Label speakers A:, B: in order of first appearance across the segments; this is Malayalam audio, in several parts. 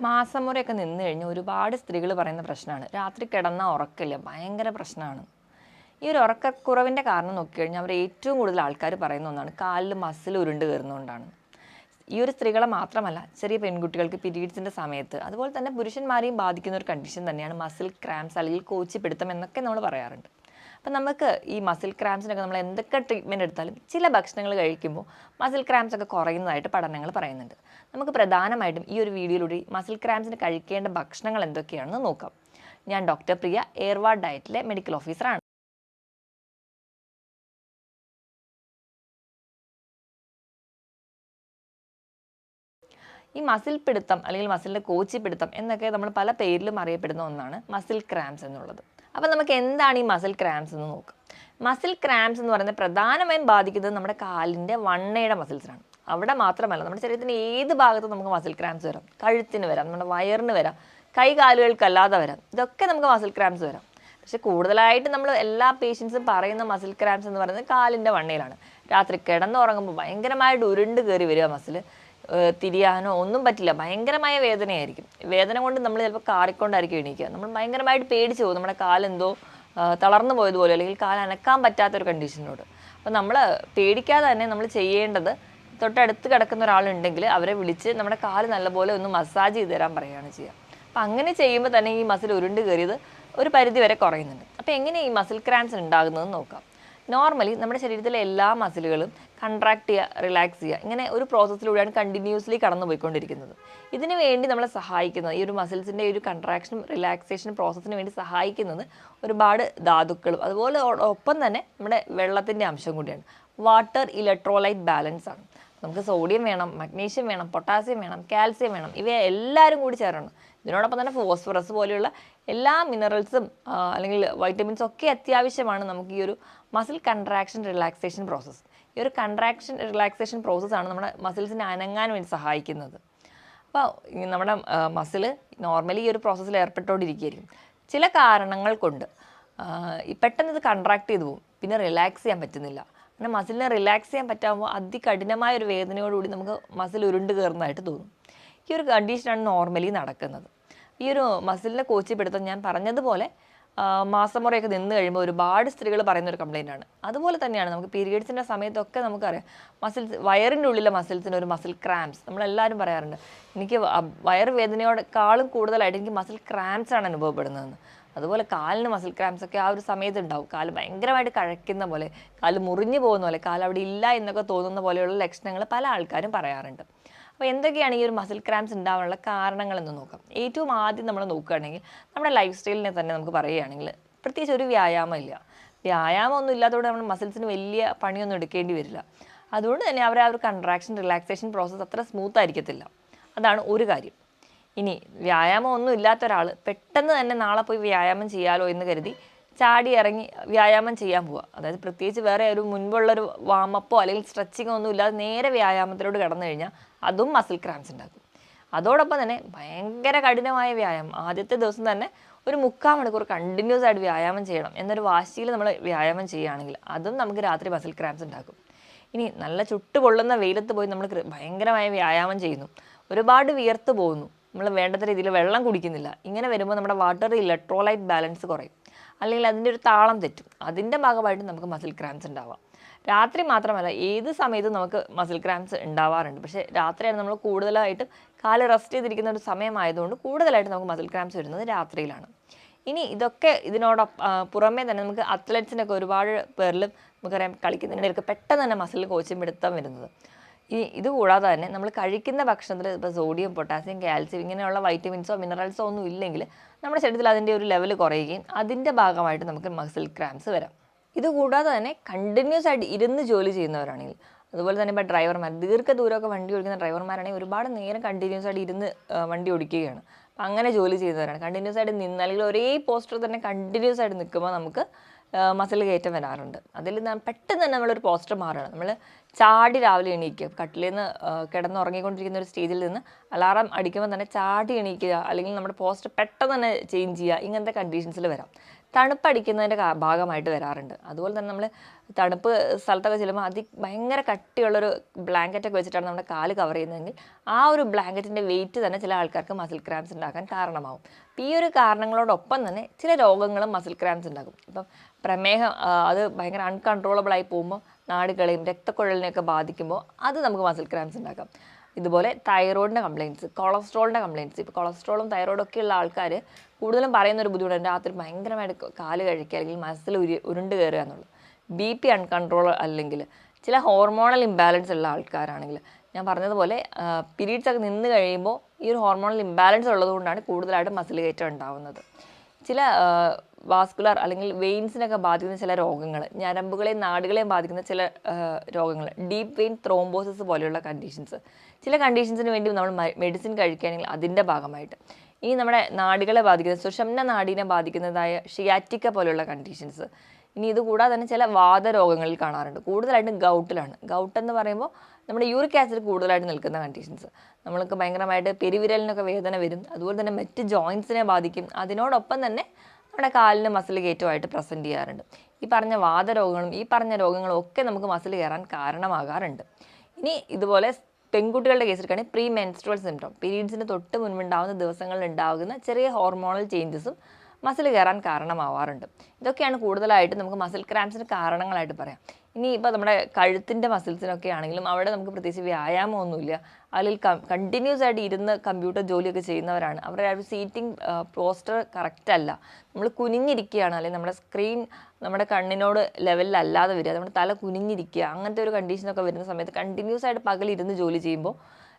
A: മാസം മുറയൊക്കെ നിന്ന് കഴിഞ്ഞ് ഒരുപാട് സ്ത്രീകൾ പറയുന്ന പ്രശ്നമാണ് രാത്രി കിടന്നാൽ ഉറക്കില്ല ഭയങ്കര പ്രശ്നമാണ് ഈ ഒരു ഉറക്കക്കുറവിന്റെ കാരണം നോക്കിക്കഴിഞ്ഞാൽ അവർ ഏറ്റവും കൂടുതൽ ആൾക്കാർ പറയുന്ന ഒന്നാണ് കാലിൽ മസിൽ ഉരുണ്ട് കയറുന്നതുകൊണ്ടാണ് ഈ ഒരു സ്ത്രീകളെ മാത്രമല്ല ചെറിയ പെൺകുട്ടികൾക്ക് പീരീഡ്സിന്റെ സമയത്ത് അതുപോലെ തന്നെ പുരുഷന്മാരെയും ബാധിക്കുന്ന ഒരു കണ്ടീഷൻ തന്നെയാണ് മസിൽ ക്രാംസ് അല്ലെങ്കിൽ കോച്ചിപ്പിടുത്തം എന്നൊക്കെ നമ്മൾ പറയാറുണ്ട്. അപ്പം നമുക്ക് ഈ മസിൽ ക്രാംസിനൊക്കെ നമ്മൾ എന്തൊക്കെ ട്രീറ്റ്മെന്റ് എടുത്താലും ചില ഭക്ഷണങ്ങൾ കഴിക്കുമ്പോൾ മസിൽ ക്രാംസ് ഒക്കെ കുറയുന്നതായിട്ട് പഠനങ്ങൾ പറയുന്നുണ്ട്. നമുക്ക് പ്രധാനമായിട്ടും ഈ ഒരു വീഡിയോയിലൂടെ മസിൽ ക്രാംസിന് കഴിക്കേണ്ട ഭക്ഷണങ്ങൾ എന്തൊക്കെയാണെന്ന് നോക്കാം. ഞാൻ ഡോക്ടർ പ്രിയ എയർവാ ഡയറ്റിലെ മെഡിക്കൽ ഓഫീസറാണ് ഈ മസിൽ പിടുത്തം അല്ലെങ്കിൽ മസിലിന്റെ കോച്ചി പിടുത്തം എന്നൊക്കെ നമ്മൾ പല പേരിലും അറിയപ്പെടുന്ന ഒന്നാണ് മസിൽ ക്രാംസ് എന്നുള്ളത്. അപ്പം നമുക്ക് എന്താണ് ഈ മസിൽ ക്രാംസ് എന്ന് നോക്കാം. മസിൽ ക്രാംസ് എന്ന് പറയുന്നത് പ്രധാനമായും ബാധിക്കുന്നത് നമ്മുടെ കാലിന്റെ വണ്ണയുടെ മസിൽസിനാണ് അവിടെ മാത്രമല്ല നമ്മുടെ ശരീരത്തിന്റെ ഏത് ഭാഗത്തും നമുക്ക് മസിൽ ക്രാംസ് വരാം. കഴുത്തിന് വരാം നമ്മുടെ വയറിന് വരാം കൈകാലുകൾക്കല്ലാതെ വരാം. ഇതൊക്കെ നമുക്ക് മസിൽ ക്രാംസ് വരാം. പക്ഷേ കൂടുതലായിട്ട് നമ്മൾ എല്ലാ പേഷ്യൻസും പറയുന്ന മസിൽ ക്രാംസ് എന്ന് പറയുന്നത് കാലിന്റെ വണ്ണയിലാണ്. രാത്രി കിടന്നുറങ്ങുമ്പോൾ ഭയങ്കരമായിട്ട് ഉരുണ്ട് കയറി വരിക മസിൽ തിരിയാനോ ഒന്നും പറ്റില്ല. ഭയങ്കരമായ വേദനയായിരിക്കും. വേദന കൊണ്ട് നമ്മൾ ചിലപ്പോൾ കാറിക്കൊണ്ടായിരിക്കും എണീക്കുക. നമ്മൾ ഭയങ്കരമായിട്ട് പേടിച്ച് പോകും. നമ്മുടെ കാലെന്തോ തളർന്നു പോയതുപോലെ അല്ലെങ്കിൽ കാൽ അനക്കാൻ പറ്റാത്തൊരു കണ്ടീഷനോട് അപ്പോൾ നമ്മൾ പേടിക്കാതെ തന്നെ നമ്മൾ ചെയ്യേണ്ടത് തൊട്ടടുത്ത് കിടക്കുന്ന ഒരാളുണ്ടെങ്കിൽ അവരെ വിളിച്ച് നമ്മുടെ കാൽ നല്ലപോലെ ഒന്ന് മസാജ് ചെയ്ത് തരാൻ പറയുകയാണ് ചെയ്യുക. അപ്പം അങ്ങനെ ചെയ്യുമ്പോൾ തന്നെ ഈ മസിൽ ഉരുണ്ട് കയറിയത് ഒരു പരിധി വരെ കുറയുന്നുണ്ട്. അപ്പോൾ എങ്ങനെ ഈ മസിൽ ക്രാൻസ് ഉണ്ടാകുന്നതെന്ന് നോക്കാം. നോർമലി നമ്മുടെ ശരീരത്തിലെ എല്ലാ മസിലുകളും കൺട്രാക്ട് ചെയ്യുക റിലാക്സ് ചെയ്യുക ഇങ്ങനെ ഒരു പ്രോസസ്സിലൂടെയാണ് കണ്ടിന്യൂസ്ലി കടന്നു പോയിക്കൊണ്ടിരിക്കുന്നത് ഇതിനു വേണ്ടി നമ്മളെ സഹായിക്കുന്നത് ഈ ഒരു മസിൽസിന്റെ ഒരു കൺട്രാക്ഷനും റിലാക്സേഷൻ പ്രോസസ്സിന് വേണ്ടി സഹായിക്കുന്നത് ഒരുപാട് ധാതുക്കളും അതുപോലെ ഒപ്പം തന്നെ നമ്മുടെ വെള്ളത്തിന്റെ അംശം കൂടിയാണ്. വാട്ടർ ഇലക്ട്രോലൈറ്റ് ബാലൻസ് ആണ്. നമുക്ക് സോഡിയം വേണം മഗ്നീഷ്യം വേണം പൊട്ടാസ്യം വേണം കാൽസ്യം വേണം ഇവയെ എല്ലാവരും കൂടി ചേരണം ഇതിനോടൊപ്പം തന്നെ ഫോസ്ഫറസ് പോലെയുള്ള എല്ലാ മിനറൽസും അല്ലെങ്കിൽ വൈറ്റമിൻസും ഒക്കെ അത്യാവശ്യമാണ് നമുക്ക് ഈ ഒരു മസിൽ കൺട്രാക്ഷൻ റിലാക്സേഷൻ പ്രോസസ്സ് ഈ ഒരു കൺട്രാക്ഷൻ റിലാക്സേഷൻ പ്രോസസ്സാണ് നമ്മുടെ മസിൽസിനെ അനങ്ങാൻ വേണ്ടി സഹായിക്കുന്നത്. അപ്പോൾ നമ്മുടെ മസിൽ നോർമലി ഈ ഒരു പ്രോസസ്സിൽ ഏർപ്പെട്ടുകൊണ്ടിരിക്കുകയായിരിക്കും. ചില കാരണങ്ങൾ കൊണ്ട് പെട്ടെന്ന് ഇത് കൺട്രാക്ട് ചെയ്തു പോകും. പിന്നെ റിലാക്സ് ചെയ്യാൻ പറ്റുന്നില്ല. പിന്നെ മസിലിനെ റിലാക്സ് ചെയ്യാൻ പറ്റാകുമ്പോൾ അതികഠിനമായ ഒരു വേദനയോടുകൂടി നമുക്ക് മസിൽ ഉരുണ്ട് കയറുന്നതായിട്ട് തോന്നും. ഈ ഒരു കണ്ടീഷനാണ് നോർമലി നടക്കുന്നത്. ഈ ഒരു മസിലിനെ കോച്ചിപ്പെടുത്താൻ ഞാൻ പറഞ്ഞതുപോലെ മാസമുറയൊക്കെ നിന്ന് കഴിയുമ്പോൾ ഒരുപാട് സ്ത്രീകൾ പറയുന്ന ഒരു കംപ്ലൈന്റ് ആണ്. അതുപോലെ തന്നെയാണ് നമുക്ക് പീരിയഡ്സിന്റെ സമയത്തൊക്കെ നമുക്കറിയാം മസിൽസ് വയറിന്റെ ഉള്ളിലെ മസിൽസിന് ഒരു മസിൽ ക്രാംസ് നമ്മളെല്ലാവരും പറയാറുണ്ട് എനിക്ക് വയർ വേദനയോടെക്കാളും കൂടുതലായിട്ട് എനിക്ക് മസിൽ ക്രാംസ് ആണ് അനുഭവപ്പെടുന്നതെന്ന്. അതുപോലെ കാലിന് മസിൽ ക്രാംസ് ഒക്കെ ആ ഒരു സമയത്ത് ഉണ്ടാവും കാൽ ഭയങ്കരമായിട്ട് കഴക്കുന്ന പോലെ കാൽ മുറിഞ്ഞു പോകുന്ന പോലെ കാൽ അവിടെ ഇല്ല എന്നൊക്കെ തോന്നുന്ന പോലെയുള്ള ലക്ഷണങ്ങൾ പല ആൾക്കാരും പറയാറുണ്ട്. അപ്പോൾ എന്തൊക്കെയാണ് ഈ ഒരു മസിൽ ക്രാംസ് ഉണ്ടാവാനുള്ള കാരണങ്ങൾ എന്ന് നോക്കാം. ഏറ്റവും ആദ്യം നമ്മൾ നോക്കുകയാണെങ്കിൽ നമ്മുടെ ലൈഫ് സ്റ്റൈലിനെ തന്നെ നമുക്ക് പറയുകയാണെങ്കിൽ പ്രത്യേകിച്ച് ഒരു വ്യായാമം ഇല്ല. വ്യായാമം ഒന്നും ഇല്ലാത്തതുകൊണ്ട് നമ്മുടെ മസിൽസിന് വലിയ പണിയൊന്നും എടുക്കേണ്ടി വരില്ല. അതുകൊണ്ട് തന്നെ അവർ ആ ഒരു കൺട്രാക്ഷൻ റിലാക്സേഷൻ പ്രോസസ്സ് അത്ര സ്മൂത്ത് ആയിരിക്കത്തില്ല. അതാണ് ഒരു കാര്യം. ഇനി വ്യായാമം ഒന്നും ഇല്ലാത്ത ഒരാൾ പെട്ടെന്ന് തന്നെ നാളെ പോയി വ്യായാമം ചെയ്യാലോ എന്ന് കരുതി ചാടി ഇറങ്ങി വ്യായാമം ചെയ്യാൻ പോവുക. അതായത് പ്രത്യേകിച്ച് വേറെ ഒരു മുൻപുള്ളൊരു വാമപ്പോ അല്ലെങ്കിൽ സ്ട്രെച്ചിങ്ങോ ഒന്നും ഇല്ലാതെ നേരെ വ്യായാമത്തിലോട്ട് കടന്നു കഴിഞ്ഞാൽ അതും മസിൽ ക്രാംസ് ഉണ്ടാക്കും അതോടൊപ്പം തന്നെ ഭയങ്കര കഠിനമായ വ്യായാമം. ആദ്യത്തെ ദിവസം തന്നെ ഒരു മുക്കാൽ മണിക്കൂർ കണ്ടിന്യൂസ് ആയിട്ട് വ്യായാമം ചെയ്യണം എന്നൊരു വാശിയിൽ നമ്മൾ വ്യായാമം ചെയ്യുകയാണെങ്കിൽ അതും നമുക്ക് രാത്രി മസിൽ ക്രാംസ് ഉണ്ടാക്കും ഇനി നല്ല ചുട്ട് പൊള്ളുന്ന വെയിലത്ത് പോയി നമ്മൾ ഭയങ്കരമായ വ്യായാമം ചെയ്യുന്നു. ഒരുപാട് വിയർത്ത് പോകുന്നു. നമ്മൾ വേണ്ടത്ര രീതിയിൽ വെള്ളം കുടിക്കുന്നില്ല. ഇങ്ങനെ വരുമ്പോൾ നമ്മുടെ വാട്ടർ ഇലക്ട്രോലൈറ്റ് ബാലൻസ് കുറയും. അല്ലെങ്കിൽ അതിന്റെ ഒരു താളം തെറ്റും. അതിന്റെ ഭാഗമായിട്ട് നമുക്ക് മസിൽ ക്രാംസ് ഉണ്ടാവാം രാത്രി മാത്രമല്ല ഏത് സമയത്തും നമുക്ക് മസിൽ ക്രാംസ് ഉണ്ടാവാറുണ്ട്. പക്ഷേ രാത്രിയാണ് നമ്മൾ കൂടുതലായിട്ട് കാൽ റെസ്റ്റ് ചെയ്തിരിക്കുന്ന ഒരു സമയമായതുകൊണ്ട് കൂടുതലായിട്ട് നമുക്ക് മസിൽ ക്രാംസ് വരുന്നത് രാത്രിയിലാണ്. ഇനി ഇതൊക്കെ ഇതിനോട് പുറമേ തന്നെ നമുക്ക് അത്ലറ്റ്സിനൊക്കെ ഒരുപാട് പേരിലും നമുക്കറിയാം കളിക്കുന്നതിനിടയ്ക്ക് പെട്ടെന്ന് തന്നെ മസിൽ കോച്ചും പിടുത്തം വരുന്നത്. ഈ ഇത് കൂടാതെ തന്നെ നമ്മൾ കഴിക്കുന്ന ഭക്ഷണത്തിൽ ഇപ്പോൾ സോഡിയം പൊട്ടാസ്യം കാൽസ്യം ഇങ്ങനെയുള്ള വൈറ്റമിൻസോ മിനറൽസോ ഒന്നും ഇല്ലെങ്കിൽ നമ്മുടെ ശരീരത്തിൽ അതിന്റെ ഒരു ലെവൽ കുറയുകയും അതിന്റെ ഭാഗമായിട്ട് നമുക്ക് മസിൽ ക്രാംസ് വരാം. ഇത് കൂടാതെ തന്നെ കണ്ടിന്യൂസ് ആയിട്ട് ഇരുന്ന് ജോലി ചെയ്യുന്നവരാണെങ്കിൽ അതുപോലെ തന്നെ ഇപ്പോൾ ഡ്രൈവർമാർ ദീർഘദൂരമൊക്കെ വണ്ടി ഓടിക്കുന്ന ഡ്രൈവർമാരാണെങ്കിൽ ഒരുപാട് നേരം കണ്ടിന്യൂസ് ആയിട്ട് ഇരുന്ന് വണ്ടി ഓടിക്കുകയാണ്. അപ്പം അങ്ങനെ ജോലി ചെയ്യുന്നവരാണ്. കണ്ടിന്യൂസ് ആയിട്ട് നിന്ന് അല്ലെങ്കിൽ ഒരേ പോസ്റ്റർ തന്നെ കണ്ടിന്യൂസ് ആയിട്ട് നിൽക്കുമ്പോൾ നമുക്ക് മസിൽ കയറ്റം വരാറുണ്ട്. അതിൽ പെട്ടെന്ന് തന്നെ നമ്മളൊരു പോസ്റ്റർ മാറുകയാണ്. നമ്മൾ ചാടി രാവിലെ എണീക്കുക കട്ടിലിൽ നിന്ന് കിടന്നുറങ്ങിക്കൊണ്ടിരിക്കുന്ന ഒരു സ്റ്റേജിൽ നിന്ന് അലാറം അടിക്കുമ്പോൾ തന്നെ ചാടി എണീക്കുക അല്ലെങ്കിൽ നമ്മുടെ പോസ്റ്റർ പെട്ടെന്ന് തന്നെ ചേഞ്ച് ചെയ്യുക ഇങ്ങനത്തെ കണ്ടീഷൻസിൽ വരാം. തണുപ്പടിക്കുന്നതിന്റെ ഭാഗമായിട്ട് വരാറുണ്ട്. അതുപോലെ തന്നെ നമ്മൾ തണുപ്പ് സ്ഥലത്തൊക്കെ ചെല്ലുമ്പോൾ അതി ഭയങ്കര കട്ടിയുള്ളൊരു ബ്ലാങ്കറ്റൊക്കെ വെച്ചിട്ടാണ് നമ്മുടെ കാൽ കവർ ചെയ്യുന്നതെങ്കിൽ ആ ഒരു ബ്ലാങ്കറ്റിന്റെ വെയിറ്റ് തന്നെ ചില ആൾക്കാർക്ക് മസിൽ ക്രാംസ് ഉണ്ടാക്കാൻ കാരണമാവും. അപ്പം ഈ ഒരു കാരണങ്ങളോടൊപ്പം തന്നെ ചില രോഗങ്ങളും മസിൽ ക്രാംസ് ഉണ്ടാകും ഇപ്പം പ്രമേഹം അത് ഭയങ്കര അൺകൺട്രോളബിളായി പോകുമ്പോൾ നാടുകളെയും രക്തക്കുഴലിനെയൊക്കെ ബാധിക്കുമ്പോൾ അത് നമുക്ക് മസിൽ ക്രാംസ് ഉണ്ടാക്കാം. ഇതുപോലെ തൈറോയിഡിന്റെ കംപ്ലയിന്റ്സ് കൊളസ്ട്രോളിന്റെ കംപ്ലയിന്റ്സ് ഇപ്പോൾ കൊളസ്ട്രോളും തൈറോയിഡും ഒക്കെ ഉള്ള ആൾക്കാർ കൂടുതലും പറയുന്ന ഒരു ബുദ്ധിമുട്ടുണ്ട് രാത്രി ഭയങ്കരമായിട്ട് കാൽ കഴിക്കുക അല്ലെങ്കിൽ മസിൽ ഉരു ഉരുണ്ട് കയറുക എന്നുള്ളത്. ബി പി അൺകൺട്രോൾ അല്ലെങ്കിൽ ചില ഹോർമോണൽ ഇംബാലൻസ് ഉള്ള ആൾക്കാരാണെങ്കിൽ ഞാൻ പറഞ്ഞതുപോലെ പീരീഡ്സ് ഒക്കെ നിന്ന് കഴിയുമ്പോൾ ഈ ഒരു ഹോർമോണൽ ഇംബാലൻസ് ഉള്ളതുകൊണ്ടാണ് കൂടുതലായിട്ട് മസിൽ കയറ്റം ഉണ്ടാവുന്നത്. ചില വാസ്കുലർ അല്ലെങ്കിൽ വെയിൻസിനൊക്കെ ബാധിക്കുന്ന ചില രോഗങ്ങൾ ഞരമ്പുകളെയും നാടുകളെയും ബാധിക്കുന്ന ചില രോഗങ്ങൾ ഡീപ്പ് വെയിൻ ത്രോംബോസിസ് പോലെയുള്ള കണ്ടീഷൻസ് ചില കണ്ടീഷൻസിന് വേണ്ടി നമ്മൾ മെഡിസിൻ കഴിക്കുകയാണെങ്കിൽ അതിന്റെ ഭാഗമായിട്ട്. ഇനി നമ്മുടെ നാടുകളെ ബാധിക്കുന്ന സുഷംന നാടിനെ ബാധിക്കുന്നതായ ഷിയാറ്റിക്ക പോലെയുള്ള കണ്ടീഷൻസ് ഇനി ഇത് കൂടാതെ തന്നെ ചില വാതരോഗങ്ങളിൽ കാണാറുണ്ട്. കൂടുതലായിട്ടും ഗൗട്ടിലാണ്. ഗൗട്ട് എന്ന് പറയുമ്പോൾ നമ്മുടെ യൂറിക് ആസിഡ് കൂടുതലായിട്ട് നിൽക്കുന്ന കണ്ടീഷൻസ് നമ്മൾക്ക് ഭയങ്കരമായിട്ട് പെരുവിരലിനൊക്കെ വേദന വരും. അതുപോലെ തന്നെ മറ്റ് ജോയിൻസിനെ ബാധിക്കും. അതിനോടൊപ്പം തന്നെ നമ്മുടെ കാലിന് മസിൽ കയറ്റുമായിട്ട് പ്രസന്റ് ചെയ്യാറുണ്ട്. ഈ പറഞ്ഞ വാദരോഗങ്ങളും ഈ പറഞ്ഞ രോഗങ്ങളും ഒക്കെ നമുക്ക് മസിൽ കയറാൻ കാരണമാകാറുണ്ട്. ഇനി ഇതുപോലെ പെൺകുട്ടികളുടെ കേസ് എടുക്കുകയാണെങ്കിൽ പ്രീ മെൻസ്ട്രൽ സിംറ്റം പീരീഡ്സിന് തൊട്ട് മുൻപുണ്ടാകുന്ന ദിവസങ്ങളിൽ ഉണ്ടാകുന്ന ചെറിയ ഹോർമോണൽ ചേഞ്ചസും മസിൽ കയറാൻ കാരണമാവാറുണ്ട്. ഇതൊക്കെയാണ് കൂടുതലായിട്ട് നമുക്ക് മസിൽ ക്രാംസിന് കാരണങ്ങളായിട്ട് പറയാം. ഇനി ഇപ്പോൾ നമ്മുടെ കഴുത്തിന്റെ മസിൽസിനൊക്കെ ആണെങ്കിലും അവിടെ നമുക്ക് പ്രത്യേകിച്ച് വ്യായാമമൊന്നുമില്ല. അല്ലെങ്കിൽ കണ്ടിന്യൂസ് ആയിട്ട് ഇരുന്ന് കമ്പ്യൂട്ടർ ജോലിയൊക്കെ ചെയ്യുന്നവരാണ്. അവരുടെ ആ ഒരു സീറ്റിംഗ് പോസ്റ്റർ കറക്റ്റ് അല്ല. നമ്മൾ കുനിഞ്ഞിരിക്കുകയാണ് അല്ലെങ്കിൽ നമ്മുടെ സ്ക്രീൻ നമ്മുടെ കണ്ണിനോട് ലെവലിലല്ലാതെ വരിക. നമ്മുടെ തല കുനിഞ്ഞിരിക്കുക അങ്ങനത്തെ ഒരു കണ്ടീഷനൊക്കെ വരുന്ന സമയത്ത് കണ്ടിന്യൂസ് ആയിട്ട് പകൽ ഇരുന്ന് ജോലി ചെയ്യുമ്പോൾ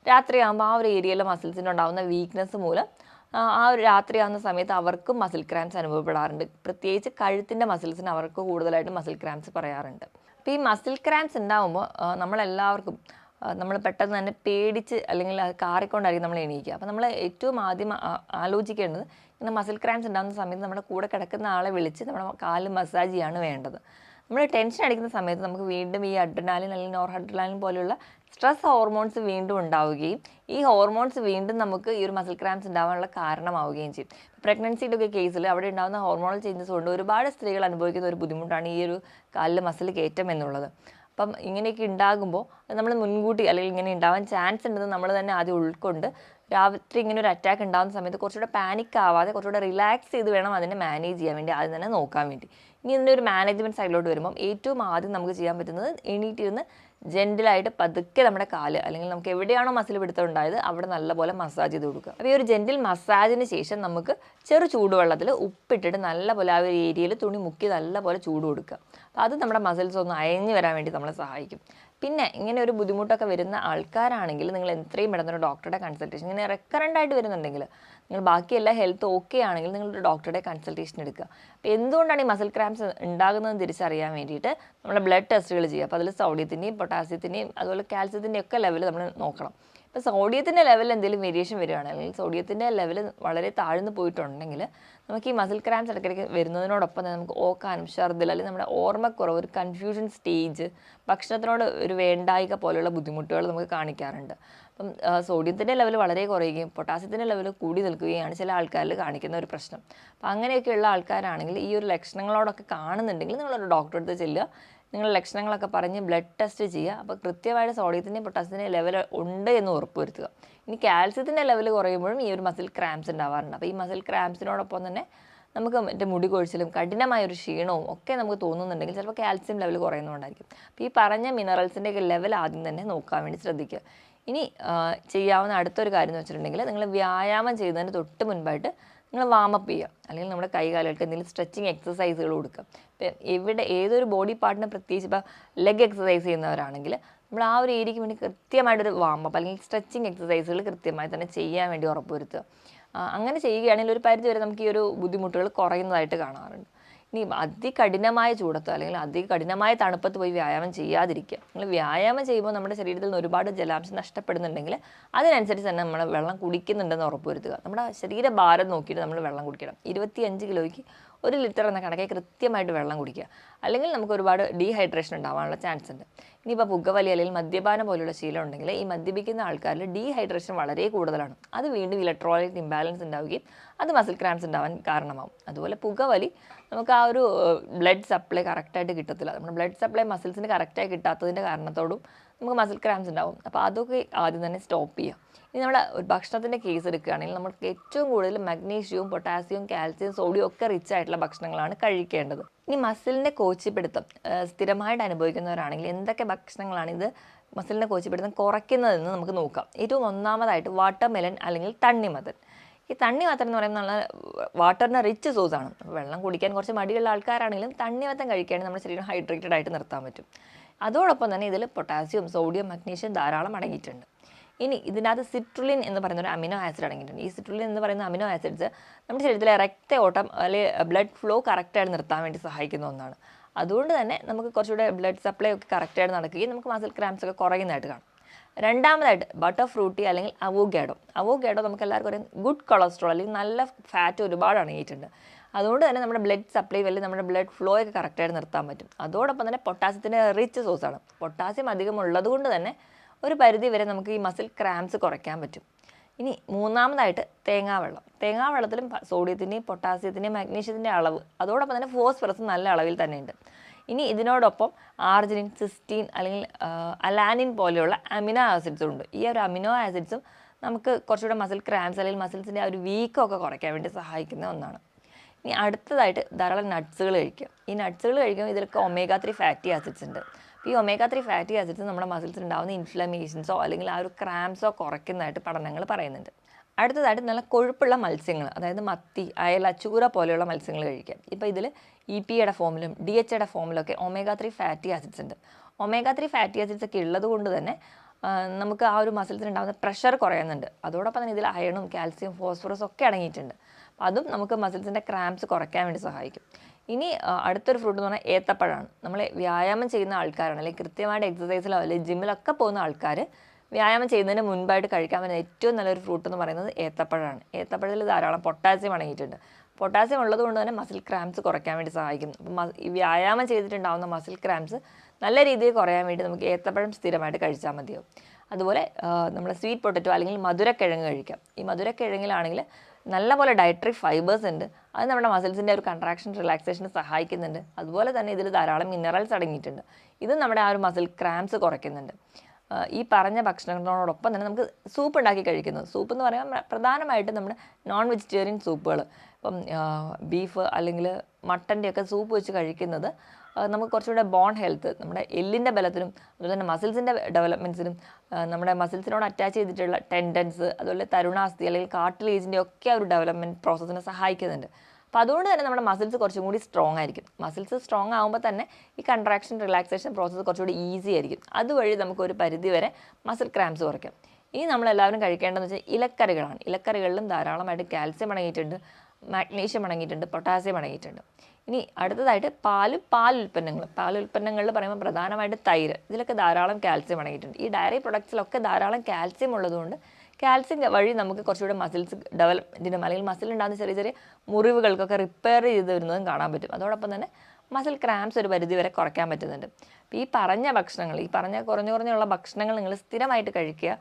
A: രാത്രിയാകുമ്പോൾ ആ ഒരു ഏരിയയിലെ മസിൽസിന് ഉണ്ടാകുന്ന വീക്ക്നെസ് മൂലം ആ ആ ഒരു രാത്രിയാകുന്ന സമയത്ത് അവർക്കും മസിൽ ക്രാംസ് അനുഭവപ്പെടാറുണ്ട്. പ്രത്യേകിച്ച് കഴുത്തിന്റെ മസിൽസിന് അവർക്ക് കൂടുതലായിട്ട് മസിൽ ക്രാംസ് പറയാറുണ്ട്. അപ്പോൾ ഈ മസിൽ ക്രാംസ് ഉണ്ടാകുമ്പോൾ നമ്മളെല്ലാവർക്കും നമ്മൾ പെട്ടെന്ന് തന്നെ പേടിച്ച് അല്ലെങ്കിൽ അത് കാറിക്കൊണ്ടായിരിക്കും നമ്മൾ എണീക്കുക. അപ്പോൾ നമ്മൾ ഏറ്റവും ആദ്യം ആലോചിക്കേണ്ടത് ഇങ്ങനെ മസിൽ ക്രാംസ് ഉണ്ടാകുന്ന സമയത്ത് നമ്മുടെ കൂടെ കിടക്കുന്ന ആളെ വിളിച്ച് നമ്മുടെ കാൽ മസാജ് ചെയ്യാണ് വേണ്ടത്. നമ്മൾ ടെൻഷൻ അടിക്കുന്ന സമയത്ത് നമുക്ക് വീണ്ടും ഈ അഡ്രനാലിൻ അല്ലെങ്കിൽ നോർ അഡ്രനാലിൻ പോലെയുള്ള സ്ട്രെസ് ഹോർമോൺസ് വീണ്ടും ഉണ്ടാവുകയും ഈ ഹോർമോൺസ് വീണ്ടും നമുക്ക് ഈ ഒരു മസിൽ ക്രാംസ് ഉണ്ടാവാനുള്ള കാരണമാവുകയും ചെയ്യും. പ്രഗ്നൻസിയുടെ ഒക്കെ കേസിൽ അവിടെ ഉണ്ടാകുന്ന ഹോർമോണൽ ചേഞ്ചസ് കൊണ്ട് ഒരുപാട് സ്ത്രീകൾ അനുഭവിക്കുന്ന ഒരു ബുദ്ധിമുട്ടാണ് ഈ ഒരു കാലിൽ മസിൽ കയറ്റം എന്നുള്ളത്. അപ്പം ഇങ്ങനെയൊക്കെ ഉണ്ടാകുമ്പോൾ നമ്മൾ മുൻകൂട്ടി അല്ലെങ്കിൽ ഇങ്ങനെ ഉണ്ടാവാൻ ചാൻസ് ഉണ്ടെന്ന് നമ്മൾ തന്നെ ആദ്യം ഉൾക്കൊണ്ട് രാത്രി ഇങ്ങനെ ഒരു അറ്റാക്ക് ഉണ്ടാകുന്ന സമയത്ത് കുറച്ചുകൂടെ പാനിക് ആവാതെ കുറച്ചുകൂടെ റിലാക്സ് ചെയ്ത് വേണം അതിനെ മാനേജ് ചെയ്യാൻ വേണ്ടി ആദ്യം തന്നെ നോക്കാൻ വേണ്ടി. ഇനി ഇതിന്റെ ഒരു മാനേജ്മെന്റ് സൈഡിലോട്ട് വരുമ്പം ഏറ്റവും ആദ്യം നമുക്ക് ചെയ്യാൻ പറ്റുന്നത് എണീറ്റിരുന്ന് ജെന്റിലായിട്ട് പതുക്കെ നമ്മുടെ കാൽ അല്ലെങ്കിൽ നമുക്ക് എവിടെയാണോ മസിൽ പിടുത്തം ഉണ്ടായത് അവിടെ നല്ലപോലെ മസാജ് ചെയ്ത് കൊടുക്കുക. അപ്പോൾ ഈ ഒരു ജെന്റിൽ മസാജിന് ശേഷം നമുക്ക് ചെറു ചൂടുവെള്ളത്തിൽ ഉപ്പിട്ടിട്ട് നല്ലപോലെ ആ ഒരു ഏരിയയിൽ തുണി മുക്കി നല്ലപോലെ ചൂട് കൊടുക്കുക. അപ്പോൾ അത് നമ്മുടെ മസിൽസ് ഒന്ന് അയഞ്ഞു വരാൻ വേണ്ടി നമ്മളെ സഹായിക്കും. പിന്നെ ഇങ്ങനെ ഒരു ബുദ്ധിമുട്ടൊക്കെ വരുന്ന ആൾക്കാരാണെങ്കിൽ നിങ്ങൾ എത്രയും പെട്ടെന്ന് ഒരു ഡോക്ടറുടെ കൺസൾട്ടേഷൻ ഇങ്ങനെ റെക്കറന്റ് ആയിട്ട് വരുന്നുണ്ടെങ്കിൽ നിങ്ങൾ ബാക്കി ഹെൽത്ത് ഓക്കെ ആണെങ്കിൽ നിങ്ങൾ ഒരു ഡോക്ടറുടെ കൺസൾട്ടേഷൻ എടുക്കുക. അപ്പോൾ എന്തുകൊണ്ടാണ് ഈ മസിൽ ക്രാംസ് ഉണ്ടാകുന്നതെന്ന് തിരിച്ചറിയാൻ വേണ്ടിയിട്ട് നമ്മൾ ബ്ലഡ് ടെസ്റ്റുകൾ ചെയ്യുക. അപ്പോൾ അതിൽ സോഡിയത്തിന്റെയും പൊട്ടാസ്യത്തിന്റെയും അതുപോലെ കാൽസ്യത്തിന്റെയും ഒക്കെ ലെവൽ നമ്മൾ നോക്കണം. ഇപ്പോൾ സോഡിയത്തിന്റെ ലെവൽ എന്തെങ്കിലും വേരിയേഷൻ വരികയാണെങ്കിൽ സോഡിയത്തിന്റെ ലെവൽ വളരെ താഴ്ന്നു പോയിട്ടുണ്ടെങ്കിൽ നമുക്ക് ഈ മസിൽ ക്രാംസ് ഇടയ്ക്കിടയ്ക്ക് വരുന്നതിനോടൊപ്പം തന്നെ നമുക്ക് ഓക്കാനും ഛർദിൽ അല്ലെങ്കിൽ നമ്മുടെ ഓർമ്മക്കുറവ് ഒരു കൺഫ്യൂഷൻ സ്റ്റേജ് ഭക്ഷണത്തിനോട് ഒരു വേണ്ടായിക പോലെയുള്ള ബുദ്ധിമുട്ടുകൾ നമുക്ക് കാണിക്കാറുണ്ട്. അപ്പം സോഡിയത്തിന്റെ ലെവൽ വളരെ കുറയുകയും പൊട്ടാസ്യത്തിന്റെ ലെവൽ കൂടി നിൽക്കുകയാണ് ചില ആൾക്കാരിൽ കാണിക്കുന്ന ഒരു പ്രശ്നം. അപ്പം അങ്ങനെയൊക്കെയുള്ള ആൾക്കാരാണെങ്കിൽ ഈ ഒരു ലക്ഷണങ്ങളോടൊക്കെ കാണുന്നുണ്ടെങ്കിൽ നിങ്ങളൊരു ഡോക്ടറെ അടുത്ത് ചെല്ലുക. നിങ്ങൾ ലക്ഷണങ്ങളൊക്കെ പറഞ്ഞ് ബ്ലഡ് ടെസ്റ്റ് ചെയ്യുക. അപ്പോൾ കൃത്യമായിട്ട് സോഡിയത്തിന്റെയും പൊട്ടാസ്യത്തിന്റെയും ലെവൽ ഉണ്ട് എന്ന് ഉറപ്പുവരുത്തുക. ഇനി കാൽസ്യത്തിന്റെ ലെവൽ കുറയുമ്പോഴും ഈ ഒരു മസിൽ ക്രാംസ് ഉണ്ടാവാറുണ്ട്. അപ്പോൾ ഈ മസിൽ ക്രാംസിനോടൊപ്പം തന്നെ നമുക്ക് മറ്റേ മുടി കൊഴിച്ചിലും കഠിനമായ ഒരു ക്ഷീണവും ഒക്കെ നമുക്ക് തോന്നുന്നുണ്ടെങ്കിൽ ചിലപ്പോൾ കാൽസ്യം ലെവൽ കുറയുന്നതുകൊണ്ടായിരിക്കും. അപ്പോൾ ഈ പറഞ്ഞ മിനറൽസിന്റെ ഒക്കെ ലെവൽ ആദ്യം തന്നെ നോക്കാൻ വേണ്ടി ശ്രദ്ധിക്കുക. ഇനി ചെയ്യാവുന്ന അടുത്തൊരു കാര്യം എന്ന് വെച്ചിട്ടുണ്ടെങ്കിൽ നിങ്ങൾ വ്യായാമം ചെയ്യുന്നതിന് തൊട്ട് മുൻപായിട്ട് നിങ്ങൾ വാമപ്പ് ചെയ്യുക. അല്ലെങ്കിൽ നമ്മുടെ കൈകാലുകൾക്ക് എന്തെങ്കിലും സ്ട്രെച്ചിങ് എക്സസൈസുകൾ കൊടുക്കുക. ഇപ്പം എവിടെ ഏതൊരു ബോഡി പാർട്ടിന് പ്രത്യേകിച്ച് ഇപ്പോൾ ലെഗ് എക്സസൈസ് ചെയ്യുന്നവരാണെങ്കിൽ നമ്മൾ ആ ഒരു ഏരിയയ്ക്ക് വേണ്ടി കൃത്യമായിട്ടൊരു വാമപ്പ് അല്ലെങ്കിൽ സ്ട്രെച്ചിങ് എക്സസൈസുകൾ കൃത്യമായി തന്നെ ചെയ്യാൻ വേണ്ടി ഉറപ്പുവരുത്തുക. അങ്ങനെ ചെയ്യുകയാണെങ്കിൽ ഒരു പരിധി വരെ നമുക്ക് ഈ ഒരു ബുദ്ധിമുട്ടുകൾ കുറയുന്നതായിട്ട് കാണാറുണ്ട്. ഇനി അതികഠിനമായ ചൂടത്തോ അല്ലെങ്കിൽ അതികഠിനമായ തണുപ്പത്ത് പോയി വ്യായാമം ചെയ്യാതിരിക്കുക. നിങ്ങൾ വ്യായാമം ചെയ്യുമ്പോൾ നമ്മുടെ ശരീരത്തിൽ നിന്ന് ഒരുപാട് ജലാംശം നഷ്ടപ്പെടുന്നുണ്ടെങ്കിൽ അതിനനുസരിച്ച് തന്നെ നമ്മൾ വെള്ളം കുടിക്കുന്നുണ്ടെന്ന് ഉറപ്പുവരുത്തുക. നമ്മുടെ ശരീരഭാരം നോക്കിയിട്ട് നമ്മൾ വെള്ളം കുടിക്കണം. ഇരുപത്തിയഞ്ച് കിലോയ്ക്ക് ഒരു ലിറ്റർ എന്ന കണക്കെ കൃത്യമായിട്ട് വെള്ളം കുടിക്കുക. അല്ലെങ്കിൽ നമുക്ക് ഒരുപാട് ഡീഹൈഡ്രേഷൻ ഉണ്ടാവാനുള്ള ചാൻസ് ഉണ്ട്. ഇനിയിപ്പോൾ പുകവലി അല്ലെങ്കിൽ മദ്യപാനം പോലുള്ള ശീലം ഉണ്ടെങ്കിൽ ഈ മദ്യപിക്കുന്ന ആൾക്കാരിൽ ഡീഹൈഡ്രേഷൻ വളരെ കൂടുതലാണ്. അത് വീണ്ടും ഇലക്ട്രോലൈറ്റ് ഇംബാലൻസ് ഉണ്ടാവുകയും അത് മസിൽ ക്രാംസ് ഉണ്ടാവാൻ കാരണമാവും. അതുപോലെ പുകവലി നമുക്ക് ആ ഒരു ബ്ലഡ് സപ്ലൈ കറക്റ്റായിട്ട് കിട്ടത്തില്ല. നമ്മുടെ ബ്ലഡ് സപ്ലൈ മസിൽസിന് കറക്റ്റായി കിട്ടാത്തതിന്റെ കാരണത്തോടും നമുക്ക് മസിൽ ക്രാംസ് ഉണ്ടാവും. അപ്പോൾ അതൊക്കെ ആദ്യം തന്നെ സ്റ്റോപ്പ് ചെയ്യാം ഇനി നമ്മുടെ ഒരു ഭക്ഷണത്തിന്റെ കേസ് എടുക്കുകയാണെങ്കിൽ നമുക്ക് ഏറ്റവും കൂടുതൽ മഗ്നീഷ്യവും പൊട്ടാസ്യവും കാൽസ്യവും സോഡിയം ഒക്കെ റിച്ച് ആയിട്ടുള്ള ഭക്ഷണങ്ങളാണ് കഴിക്കേണ്ടത്. ഇനി മസിലിന്റെ കോച്ചിപ്പിടുത്തം. സ്ഥിരമായിട്ട് അനുഭവിക്കുന്നവരാണെങ്കിൽ എന്തൊക്കെ ഭക്ഷണങ്ങളാണ് ഇത് മസിലിന്റെ കോച്ചിപ്പിടുത്തം കുറയ്ക്കുന്നതെന്ന് നമുക്ക് നോക്കാം. ഏറ്റവും ഒന്നാമതായിട്ട് വാട്ടർ മെലൻ അല്ലെങ്കിൽ തണ്ണിമത്തൻ ഈ തണ്ണിമത്തൻ എന്ന് പറയുന്നത് നല്ല വാട്ടറിന് റിച്ച് സോഴ്സാണ് വെള്ളം കുടിക്കാൻ കുറച്ച് മടിയുള്ള ആൾക്കാരാണെങ്കിലും തണ്ണിമത്തൻ കഴിക്കുകയാണെങ്കിൽ നമ്മുടെ ശരീരം ഹൈഡ്രേറ്റഡ് ആയിട്ട് നിർത്താൻ പറ്റും. അതോടൊപ്പം തന്നെ ഇതിൽ പൊട്ടാസ്യം സോഡിയം മഗ്നീഷ്യം ധാരാളം അടങ്ങിയിട്ടുണ്ട്. ഇനി ഇതിനകത്ത് സിട്രുലിൻ എന്ന് പറയുന്ന ഒരു അമിനോ ആസിഡ് അടങ്ങിയിട്ടുണ്ട്. ഈ സിട്രുലിൻ എന്ന് പറയുന്ന അമിനോ ആസിഡ്സ് നമ്മുടെ ശരീരത്തിലെ രക്തയോട്ടം അല്ലെങ്കിൽ ബ്ലഡ് ഫ്ലോ കറക്റ്റായിട്ട് നിർത്താൻ വേണ്ടി സഹായിക്കുന്ന ഒന്നാണ്. അതുകൊണ്ട് തന്നെ നമുക്ക് കുറച്ചുകൂടെ ബ്ലഡ് സപ്ലൈ ഒക്കെ കറക്റ്റായിട്ട് നടക്കുകയും നമുക്ക് മസിൽ ക്രാംസ് ഒക്കെ കുറയുന്നതായിട്ട് കാണും. രണ്ടാമതായിട്ട് ബട്ടർ ഫ്രൂട്ടി അല്ലെങ്കിൽ അവോഗാഡോ അവോഗാഡോ നമുക്ക് എല്ലാവർക്കും ഒരു ഗുഡ് കൊളസ്ട്രോൾ അല്ലെങ്കിൽ നല്ല ഫാറ്റ് ഒരുപാട് അടങ്ങിയിട്ടുണ്ട്. അതുകൊണ്ട് തന്നെ നമ്മുടെ ബ്ലഡ് സപ്ലൈ വലിയ നമ്മുടെ ബ്ലഡ് ഫ്ലോ ഒക്കെ കറക്റ്റായിട്ട് നിർത്താൻ പറ്റും. അതോടൊപ്പം തന്നെ പൊട്ടാസ്യത്തിന്റെ റിച്ച് സോഴ്സാണ് പൊട്ടാസ്യം അധികം ഉള്ളതുകൊണ്ട് തന്നെ ഒരു പരിധി വരെ നമുക്ക് ഈ മസിൽ ക്രാംസ് കുറയ്ക്കാൻ പറ്റും. ഇനി മൂന്നാമതായിട്ട് തേങ്ങാവെള്ളം. തേങ്ങാവെള്ളത്തിലും വെള്ളത്തിലും സോഡിയത്തിന്റെയും പൊട്ടാസ്യത്തിന്റെയും മാഗ്നീഷ്യത്തിന്റെ അളവ്. അതോടൊപ്പം തന്നെ ഫോസ്ഫറസ് നല്ല അളവിൽ തന്നെയുണ്ട്. ഇനി ഇതിനോടൊപ്പം ആർജിനിൻ സിസ്റ്റീൻ അല്ലെങ്കിൽ അലാനിൻ പോലെയുള്ള അമിനോ ആസിഡ്സും ഉണ്ട്. ഈ ഒരു അമിനോ ആസിഡ്സും നമുക്ക് കുറച്ചുകൂടെ മസിൽ ക്രാംസ് അല്ലെങ്കിൽ മസിൽസിന്റെ ആ ഒരു വീക്കൊക്കെ കുറയ്ക്കാൻ വേണ്ടി സഹായിക്കുന്ന ഒന്നാണ്. ഇനി അടുത്തതായിട്ട് ധാരാളം നട്ട്സുകൾ കഴിക്കുക ഈ നട്ട്സുകൾ കഴിക്കുമ്പോൾ ഇതിലൊക്കെ ഒമേഗ ത്രീ ഫാറ്റി ആസിഡ്സ് ഉണ്ട്. ഈ ഒമേഗ ത്രീ ഫാറ്റി ആസിഡ്സ് നമ്മുടെ മസിൽസിൽ ഉണ്ടാകുന്ന ഇൻഫ്ലമേഷൻസോ അല്ലെങ്കിൽ ആ ഒരു ക്രാംസോ കുറയ്ക്കുന്നതായിട്ട് പഠനങ്ങൾ പറയുന്നുണ്ട്. അടുത്തതായിട്ട് നല്ല കൊഴുപ്പുള്ള മത്സ്യങ്ങൾ അതായത് മത്തി അയല ചൂര പോലെയുള്ള മത്സ്യങ്ങൾ കഴിക്കാം ഇപ്പോൾ ഇതിൽ ഇ പിയുടെ ഫോമിലും ഡി എച്ച് എയുടെ ഫോമിലൊക്കെ ഒമേഗ ത്രീ ഫാറ്റി ആസിഡ്സ് ഉണ്ട്. ഒമേഗ ത്രീ ഫാറ്റി ആസിഡ്സ് ഒക്കെ ഉള്ളത് കൊണ്ട് തന്നെ നമുക്ക് ആ ഒരു മസിൽസിനുണ്ടാകുന്ന പ്രഷർ കുറയുന്നുണ്ട്. അതോടൊപ്പം തന്നെ ഇതിൽ അയണും കാൽസ്യം ഫോസ്ഫറസ് ഒക്കെ അടങ്ങിയിട്ടുണ്ട്. അതും നമുക്ക് മസിൽസിന്റെ ക്രാംസ് കുറയ്ക്കാൻ വേണ്ടി സഹായിക്കും. ഇനി അടുത്തൊരു ഫ്രൂട്ട് എന്ന് പറഞ്ഞാൽ ഏത്തപ്പഴമാണ്. നമ്മൾ വ്യായാമം ചെയ്യുന്ന ആൾക്കാരാണ് അല്ലെങ്കിൽ കൃത്യമായിട്ട് എക്സസൈസിലോ അല്ലെങ്കിൽ ജിമ്മിലൊക്കെ പോകുന്ന ആൾക്കാർ വ്യായാമം ചെയ്യുന്നതിന് മുൻപായിട്ട് കഴിക്കാൻ പറ്റുന്ന ഏറ്റവും നല്ലൊരു ഫ്രൂട്ട് എന്ന് പറയുന്നത് ഏത്തപ്പഴമാണ്. ഏത്തപ്പഴത്തിൽ ധാരാളം പൊട്ടാസ്യം അടങ്ങിയിട്ടുണ്ട്. പൊട്ടാസ്യം ഉള്ളത് കൊണ്ട് തന്നെ മസിൽ ക്രാംസ് കുറയ്ക്കാൻ വേണ്ടി സഹായിക്കും. അപ്പം ഈ വ്യായാമം ചെയ്തിട്ടുണ്ടാകുന്ന മസിൽ ക്രാംസ് നല്ല രീതിയിൽ കുറയാൻ വേണ്ടി നമുക്ക് ഏത്തപ്പഴം സ്ഥിരമായിട്ട് കഴിച്ചാൽ മതിയാവും. അതുപോലെ നമ്മൾ സ്വീറ്റ് പൊട്ടറ്റോ അല്ലെങ്കിൽ മധുരക്കിഴങ്ങ് കഴിക്കാം. ഈ മധുരക്കിഴങ്ങിലാണെങ്കിൽ നല്ലപോലെ ഡയറ്ററി ഫൈബേഴ്സ് ഉണ്ട്. അത് നമ്മുടെ മസിൽസിന്റെ ഒരു കൺട്രാക്ഷൻ റിലാക്സേഷന് സഹായിക്കുന്നുണ്ട്. അതുപോലെ തന്നെ ഇതിൽ ധാരാളം മിനറൽസ് അടങ്ങിയിട്ടുണ്ട്. ഇത് നമ്മുടെ ആ ഒരു മസിൽ ക്രാംസ് കുറയ്ക്കുന്നുണ്ട്. ഈ പറഞ്ഞ ഭക്ഷണങ്ങളോടൊപ്പം തന്നെ നമുക്ക് സൂപ്പ് ഉണ്ടാക്കി കഴിക്കുന്നത് സൂപ്പ് എന്ന് പറയുമ്പോൾ പ്രധാനമായിട്ടും നമ്മുടെ നോൺ വെജിറ്റേറിയൻ സൂപ്പുകൾ ഇപ്പം ബീഫ് അല്ലെങ്കിൽ മട്ടന്റെയൊക്കെ സൂപ്പ് വെച്ച് കഴിക്കുന്നത് നമുക്ക് കുറച്ചുകൂടെ ബോൺ ഹെൽത്ത് നമ്മുടെ എല്ലിന്റെ ബലത്തിനും അതുപോലെ തന്നെ മസിൽസിന്റെ ഡെവലപ്മെന്റ്സിനും നമ്മുടെ മസിൽസിനോട് അറ്റാച്ച് ചെയ്തിട്ടുള്ള ടെൻഡൻസ് അതുപോലെ തരുണാസ്ഥി അല്ലെങ്കിൽ കാർട്ടിലേജിന്റെ ഒക്കെ ഒരു ഡെവലപ്മെന്റ് പ്രോസസ്സിനെ സഹായിക്കുന്നുണ്ട്. അപ്പോൾ അതുകൊണ്ട് തന്നെ നമ്മുടെ മസിൽസ് കുറച്ചും കൂടി സ്ട്രോങ് ആയിരിക്കും. മസിൽസ് സ്ട്രോങ് ആകുമ്പോൾ തന്നെ ഈ കൺട്രാക്ഷൻ റിലാക്സേഷൻ പ്രോസസ്സ് കുറച്ചുകൂടി ഈസി ആയിരിക്കും. അതുവഴി നമുക്ക് ഒരു പരിധി വരെ മസിൽ ക്രാംസ് കുറയ്ക്കാം. ഇനി നമ്മളെല്ലാവരും കഴിക്കേണ്ടതെന്ന് വെച്ചാൽ ഇലക്കറികളാണ്. ഇലക്കറികളിലും ധാരാളമായിട്ട് കാൽസ്യം അടങ്ങിയിട്ടുണ്ട്. മാഗ്നീഷ്യം അടങ്ങിയിട്ടുണ്ട് പൊട്ടാസ്യം അടങ്ങിയിട്ടുണ്ട്. ഇനി അടുത്തതായിട്ട് പാൽ പാൽ ഉൽപ്പന്നങ്ങൾ പാൽ ഉൽപ്പന്നങ്ങളിൽ പറയുമ്പോൾ പ്രധാനമായിട്ട് തൈര്. ഇതിലൊക്കെ ധാരാളം കാൽസ്യം അടങ്ങിയിട്ടുണ്ട്. ഈ ഡയറി പ്രൊഡക്ട്സിലൊക്കെ ധാരാളം കാൽസ്യം ഉള്ളതുകൊണ്ട് കാൽസ്യം വഴി നമുക്ക് കുറച്ചുകൂടെ മസിൽസ് ഡെവലപ്മെന്റിനും അല്ലെങ്കിൽ മസിൽ ഉണ്ടാകുന്ന ചെറിയ ചെറിയ മുറിവുകൾക്കൊക്കെ റിപ്പയർ ചെയ്ത് വരുന്നതും കാണാൻ പറ്റും. അതോടൊപ്പം തന്നെ മസിൽ ക്രാംസ് ഒരു പരിധി വരെ കുറയ്ക്കാൻ പറ്റുന്നുണ്ട്. അപ്പോൾ ഈ പറഞ്ഞ ഭക്ഷണങ്ങൾ ഈ പറഞ്ഞ കുറഞ്ഞു കുറഞ്ഞുള്ള ഭക്ഷണങ്ങൾ നിങ്ങൾ സ്ഥിരമായിട്ട് കഴിക്കുക.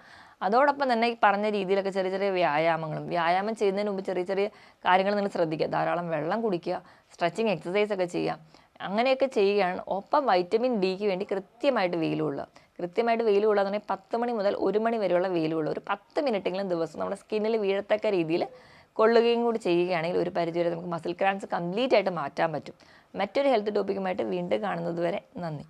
A: അതോടൊപ്പം തന്നെ ഈ പറഞ്ഞ രീതിയിലൊക്കെ ചെറിയ ചെറിയ വ്യായാമങ്ങളും വ്യായാമം ചെയ്യുന്നതിന് മുമ്പ് ചെറിയ ചെറിയ കാര്യങ്ങൾ നിങ്ങൾ ശ്രദ്ധിക്കുക. ധാരാളം വെള്ളം കുടിക്കുക സ്ട്രെച്ചിങ് എക്സസൈസ് ഒക്കെ ചെയ്യുക അങ്ങനെയൊക്കെ ചെയ്യുകയാണ്. ഒപ്പം വൈറ്റമിൻ ഡിക്ക് വേണ്ടി കൃത്യമായിട്ട് വെയിലുള്ള കൃത്യമായിട്ട് വെയിൽ കൊള്ളുക എന്ന് പറഞ്ഞാൽ പത്ത് മണി മുതൽ ഒരു മണി വരെയുള്ള വെയിൽ കൊള്ളുക. ഒരു പത്ത് മിനിറ്റെങ്കിലും ദിവസം നമ്മുടെ സ്കിന്നിൽ വീഴത്തക്ക രീതിയിൽ കൊള്ളുകയും കൂടി ചെയ്യുകയാണെങ്കിൽ ഒരു പരിധിവരെ നമുക്ക് മസിൽ ക്രാൻസ് കംപ്ലീറ്റ് ആയിട്ട് മാറ്റാൻ പറ്റും. മറ്റൊരു ഹെൽത്ത് ടോപ്പിക്കുമായിട്ട് വീണ്ടും കാണുന്നത് വരെ നന്ദി.